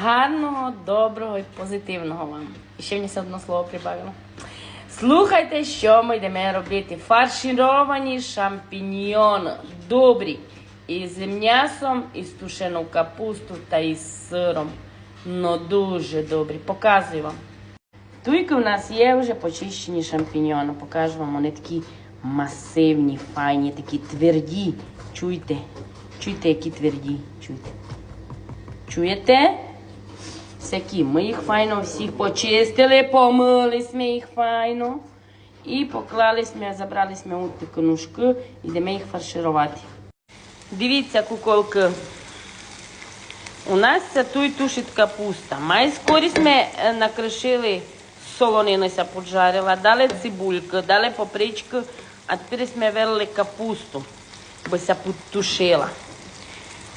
Гарного, доброго і позитивного вам. І ще мені все одно слово прибавило. Слухайте, що ми йдемо робити. Фаршировані шампіньйони. Добрі. Із м'ясом, із тушену капусту та із сиром. Ну дуже добрі. Показую вам. Туйки у нас є вже почищені шампіньйони. Покажу вам, вони такі масивні, файні, такі тверді. Чуйте, чуйте, які тверді. Чуйте. Чуєте? Всякі. Ми їх файно всіх почистили, помили ми їх файно. І поклали ми, забрали ми у таку ножку, йдемо їх фарширувати. Дивіться, куколки. У нас тут тушить капуста. Май скорість ми е, накришили солонинися поджарила, дали цибульку, дали папричку, а тепер ми вилили капусту, бо ся потушила.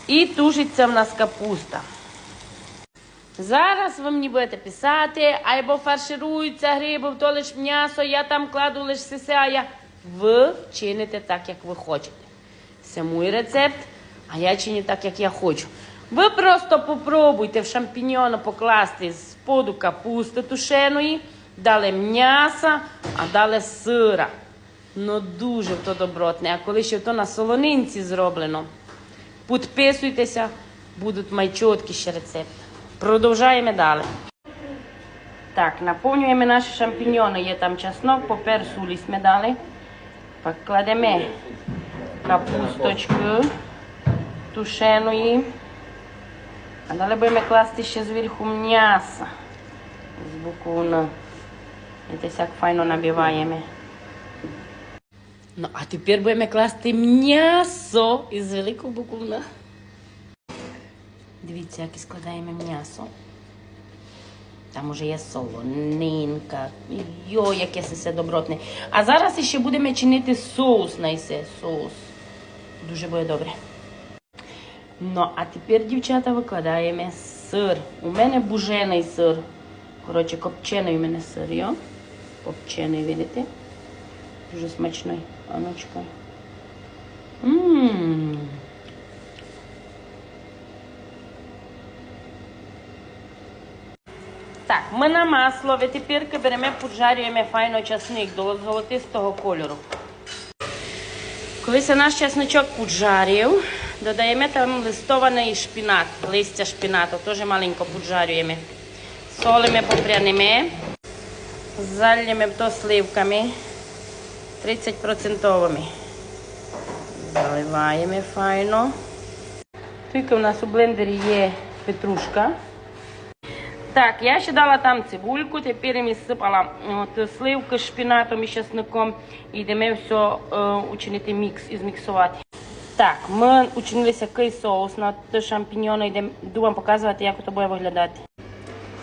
І тушиться в нас капуста. Зараз ви мені будете писати, або фаршируються гриби, то лиш м'ясо, я там кладу лише сисе, а я. Ви чините так, як ви хочете. Це мій рецепт, а я чиню так, як я хочу. Ви просто попробуйте в шампіньйони покласти з поду капусти тушеної, дали м'яса, а дали сира. Ну дуже то добротне. А коли ще то на солонинці зроблено, підписуйтеся, будуть майчоткі ще рецепти. Продовжаємо далі. Так, наповнюємо наші шампіньони. Є там чеснок, попер, сулі ми дали. Покладемо капусточку тушеної. А далі будемо класти ще зверху м'яса. З боку на. Це як файно набиваємо. Ну, а тепер будемо класти м'ясо із великого букуна. Дивіться, як і складаємо м'ясо. Там уже є солонинка. Йо, яке це все добротне. А зараз ще будемо чинити соус на ісе. Соус. Дуже буде добре. Ну, а тепер, дівчата, викладаємо сир. У мене бужений сир. Коротше, копчений у мене сир, йо. Копчений, видите? Дуже смачний. Аночка. Так, ми на масло, тепер беремо, поджарюємо файно часник до золотистого кольору. Коли наш чесночок поджарив, додаємо там листований шпінат, листя шпінату, теж маленько поджарюємо. Солимо, попрянемо, залємо то сливками 30%. Заливаємо файно. Тільки у нас у блендері є петрушка. Так, я ще дала там цибульку, тепер я сипала от, сливки з шпінатом і чесником. І йдемо все е, учинити мікс і зміксувати. Так, ми учинилися який соус на шампіньони. Йдемо показувати, як це буде виглядати.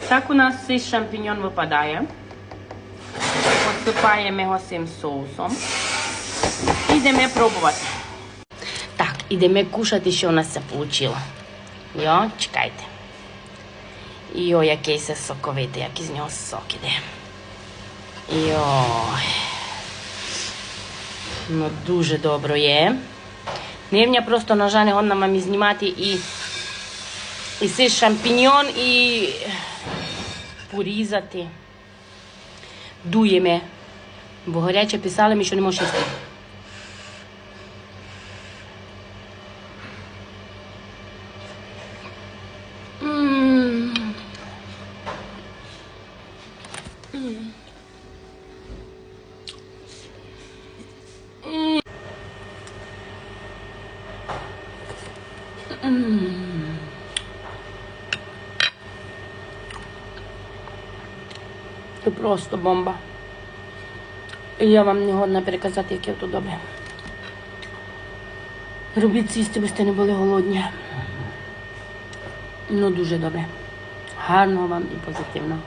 Так у нас цей шампіньон випадає. Посипаємо його цим соусом. І йдемо пробувати. Так, ідемо кушати, що у нас це вийшло. Йо, чекайте. Йо, який це соковитий, як із нього сок іде. Йой. Ну, дуже добре є. Нивня просто ножа не годна мамі знімати і, і цей шампіньон і порізати. Дуємо. Бо гаряче писали, ми що не можемо їсти. Це просто бомба. І я вам не годна переказати, яке то добре. Робіть сісти, бо сте не були голодні. Ну, дуже добре. Гарного вам і позитивного.